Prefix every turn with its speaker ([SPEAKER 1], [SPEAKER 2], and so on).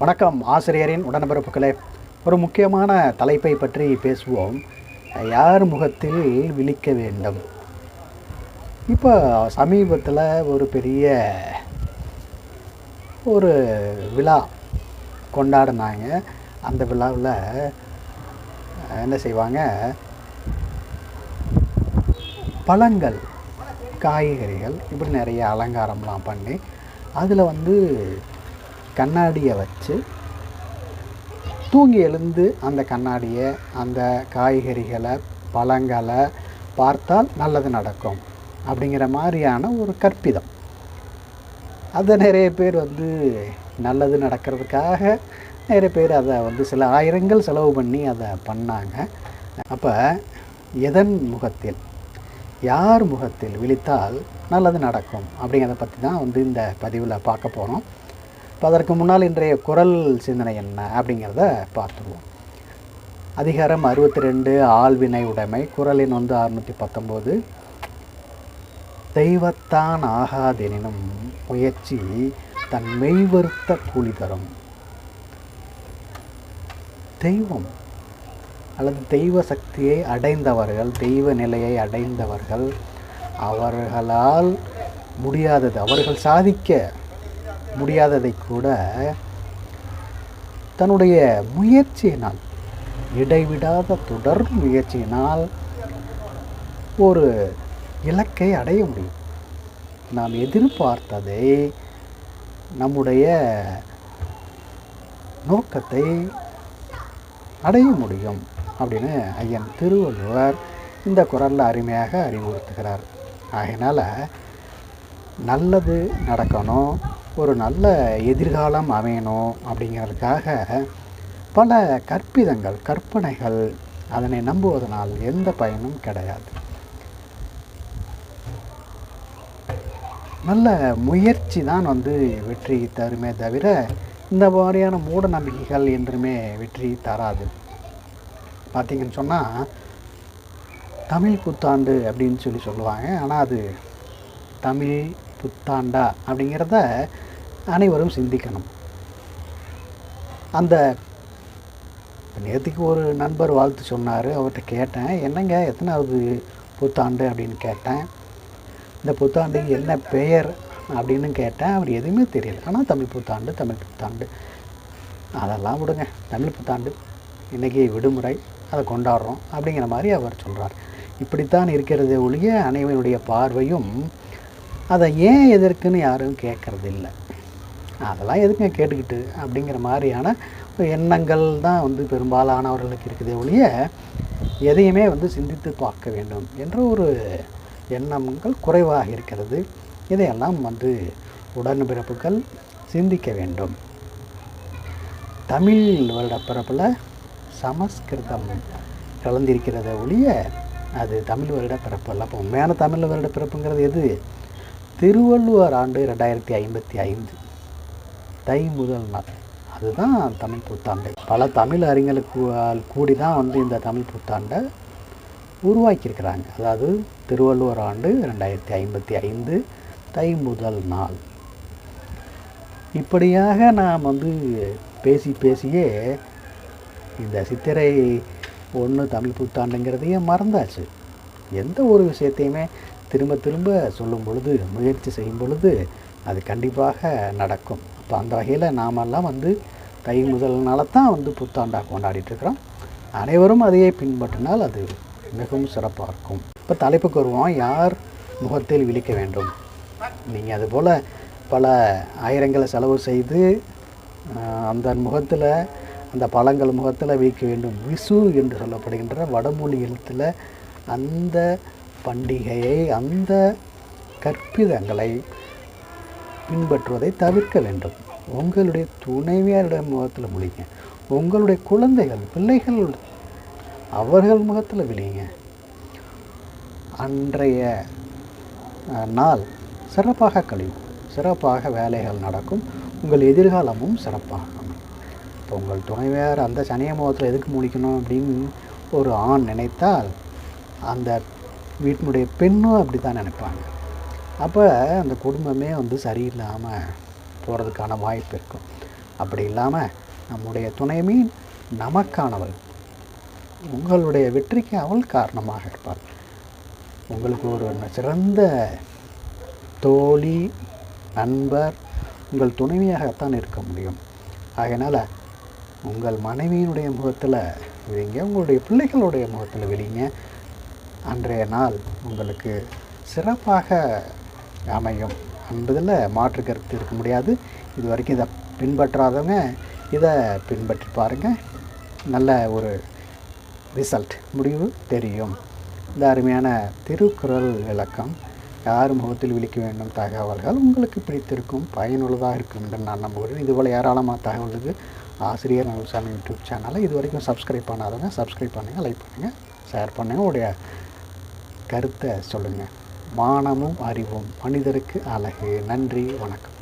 [SPEAKER 1] வணக்கம். ஆசிரியரின் உடன்பிறப்புகளே. ஒரு முக்கியமான தலைப்பை பற்றி பேசுவோம். யார் முகத்தில் விழிக்க வேண்டும்? இப்போ சமீபத்தில் ஒரு பெரிய ஒரு விழா கொண்டாடினாங்க. அந்த விழாவில் என்ன செய்வாங்க? பழங்கள் காய்கறிகள் இப்படி நிறைய அலங்காரம்லாம் பண்ணி அதில் வந்து கண்ணாடியை வச்சு தூங்கி எழுந்து அந்த கண்ணாடியை அந்த காய்கறிகளை பழங்களை பார்த்தால் நல்லது நடக்கும் அப்படிங்கிற மாதிரியான ஒரு கற்பிதம். அதை நிறைய பேர் வந்து நல்லது நடக்கிறதுக்காக நிறைய பேர் அதை வந்து சில ஆயிரங்கள் செலவு பண்ணி அதை பண்ணாங்க. அப்போ எதன் முகத்தில் யார் முகத்தில் விழித்தால் நல்லது நடக்கும் அப்படிங்கிறத பற்றி தான் வந்து இந்த பதிவில் பார்க்க போகிறோம் இப்போ அதற்கு முன்னால் இன்றைய குரல் சிந்தனை என்ன அப்படிங்கிறத பார்த்துருவோம். அதிகாரம் அறுபத்தி ரெண்டு ஆழ்வினை உடைமை குரலின் வந்து அறுநூற்றி பத்தொம்போது தெய்வத்தான் ஆகாதெனினும் முயற்சி தன் மெய்வருத்த கூலி தரும். தெய்வம் அல்லது தெய்வ சக்தியை அடைந்தவர்கள் தெய்வ நிலையை அடைந்தவர்கள் அவர்களால் முடியாதது அவர்கள் சாதிக்க முடியாததை கூட தன்னுடைய முயற்சியினால் இடைவிடாத தொடர் முயற்சியினால் ஒரு இலக்கை அடைய முடியும். நாம் எதிர்பார்த்ததை நம்முடைய நோக்கத்தை அடைய முடியும் அப்படின்னு ஐயன் திருவள்ளுவர் இந்த குரலில் அருமையாக அறிவுறுத்துகிறார். ஆகையினால் நல்லது நடக்கணும் ஒரு நல்ல எதிர்காலம் அமையணும் அப்படிங்கிறதுக்காக பல கற்பிதங்கள் கற்பனைகள் அதனை நம்புவதனால் எந்த பயனும் கிடையாது. நல்ல முயற்சி தான் வந்து வெற்றி தருமே தவிர இந்த மாதிரியான மூட நம்பிக்கைகள் என்றுமே வெற்றி தராது. பார்த்தீங்கன்னு சொன்னால் தமிழ் புத்தாண்டு அப்படின்னு சொல்லி சொல்லுவாங்க. ஆனால் அது தமிழ் புத்தாண்டா அப்படிங்கிறத அனைவரும் சிந்திக்கணும். அந்த நேற்றுக்கு ஒரு நண்பர் வாழ்த்து சொன்னார். அவர்கிட்ட கேட்டேன் என்னங்க எத்தனாவது புத்தாண்டு? அப்படின்னு கேட்டேன். இந்த புத்தாண்டுக்கு என்ன பெயர்? அப்படின்னு கேட்டேன். அவர் எதுவுமே தெரியல. ஆனால் தமிழ் புத்தாண்டு தமிழ் புத்தாண்டு. அதெல்லாம் விடுங்க. தமிழ் புத்தாண்டு. இன்றைக்கி விடுமுறை. அதை கொண்டாடுறோம். அப்படிங்கிற மாதிரி அவர் சொல்கிறார் இப்படித்தான் இருக்கிறதே ஒழிய அனைவருடைய பார்வையும் அதை ஏன் எதற்குன்னு யாரும் கேட்குறதில்லை. அதெல்லாம் எதுக்குங்க கேட்டுக்கிட்டு அப்படிங்கிற மாதிரியான எண்ணங்கள் தான் வந்து பெரும்பாலானவர்களுக்கு இருக்குது ஒழிய எதையுமே வந்து சிந்தித்து பார்க்க வேண்டும் என்ற ஒரு எண்ணங்கள் குறைவாக இருக்கிறது. இதையெல்லாம் வந்து உடன்பிறப்புகள் சிந்திக்க வேண்டும். தமிழ் வருடப்பிறப்பில் சமஸ்கிருதம் கலந்திருக்கிறத ஒழிய அது தமிழ் வருடப்பிறப்பு அல்ல. அப்போ உண்மையான தமிழ் வருட பிறப்புங்கிறது எது? திருவள்ளுவர் ஆண்டு ரெண்டாயிரத்தி ஐம்பத்தி ஐந்து. தை முதல் நாள் அதுதான் தமிழ் புத்தாண்டு. பல தமிழ் அறிஞர்களுக்கு கூடி தான் வந்து இந்த தமிழ் புத்தாண்டை உருவாக்கியிருக்கிறாங்க. அதாவது திருவள்ளுவர் ஆண்டு ரெண்டாயிரத்தி ஐம்பத்தி ஐந்து தை முதல் நாள் இப்படியாக நாம் வந்து பேசி பேசியே இந்த சித்திரை ஒன்று தமிழ் புத்தாண்டுங்கிறதையே மறந்தாச்சு. எந்த ஒரு விஷயத்தையுமே திரும்ப திரும்ப சொல்லும் பொழுது முயற்சி செய்யும் பொழுது அது கண்டிப்பாக நடக்கும். அப்போ அந்த வகையில் நாமெல்லாம் வந்து தை முதல்னால தான் வந்து புத்தாண்டாக கொண்டாடிட்டுருக்குறோம். அனைவரும் அதையே பின்பற்றினால் அது மிகவும் சிறப்பாக இருக்கும். இப்போ தலைப்புக்கு வருவோம். யார் முகத்தில் விழிக்க வேண்டும்? நீங்கள் அதுபோல் பல ஆயிரங்களை செலவு செய்து அந்த முகத்தில் அந்த பழங்கள் முகத்தில் விழிக்க வேண்டும். விசு என்று சொல்லப்படுகின்ற வடமொழி எழுத்தில் அந்த பண்டிகையை அந்த கற்பிதங்களை பின்பற்றுவதை தவிர்க்க வேண்டும். உங்களுடைய துணைவியாருடைய முகத்தில் விழிங்க உங்களுடைய குழந்தைகள் பிள்ளைகள் அவர்கள் முகத்தில் விழிங்க. அன்றைய நாள் சிறப்பாக கழியும். சிறப்பாக வேலைகள் நடக்கும். உங்கள் எதிர்காலமும் சிறப்பாகும் இப்போ உங்கள் துணைவியார் அந்த சனிய முகத்தில் எதுக்கு முடிக்கணும் அப்படின்னு ஒரு ஆண் நினைத்தால் அந்த வீட்டினுடைய பெண்ணும் அப்படி தான் நினைப்பாங்க. அப்போ அந்த குடும்பமே வந்து சரியில்லாமல் போகிறதுக்கான வாய்ப்பு இருக்கும். அப்படி இல்லாமல் நம்முடைய துணை மீன் நமக்கானவள். உங்களுடைய வெற்றிக்கு அவள் காரணமாக இருப்பாள். உங்களுக்கு ஒரு சிறந்த தோழி நண்பர் உங்கள் துணைவியாகத்தான் இருக்க முடியும். அதனால் உங்கள் மனைவியினுடைய முகத்தில் விழிங்க உங்களுடைய பிள்ளைகளுடைய முகத்தில் விழிங்க. அன்றைய நாள் உங்களுக்கு சிறப்பாக அமையும். என்பதில் மாற்று கருத்து இருக்க முடியாது. இது வரைக்கும் இதை பின்பற்றாதவங்க இதை பின்பற்றி பாருங்கள் நல்ல ஒரு ரிசல்ட் முடிவு தெரியும். இந்த அருமையான திருக்குறள் விளக்கம் யார் முகத்தில் விழிக்க வேண்டும் தகவல்கள் உங்களுக்கு பிடித்திருக்கும் பயனுள்ளதாக இருக்கும் என்று நான் நம்புகிறேன். இதுபோல் ஏராளமாக தகவலுக்கு ஆசிரியர் நலசாமி யூடியூப் சேனலை இது வரைக்கும் சப்ஸ்கிரைப் பண்ணாதவங்க சப்ஸ்கிரைப் பண்ணுங்கள் லைக் பண்ணுங்கள் ஷேர் பண்ணுங்கள் உடைய கருத்தை சொல்லுங்கள் மானமும் அறிவும் மனிதருக்கு அழகு. நன்றி வணக்கம்.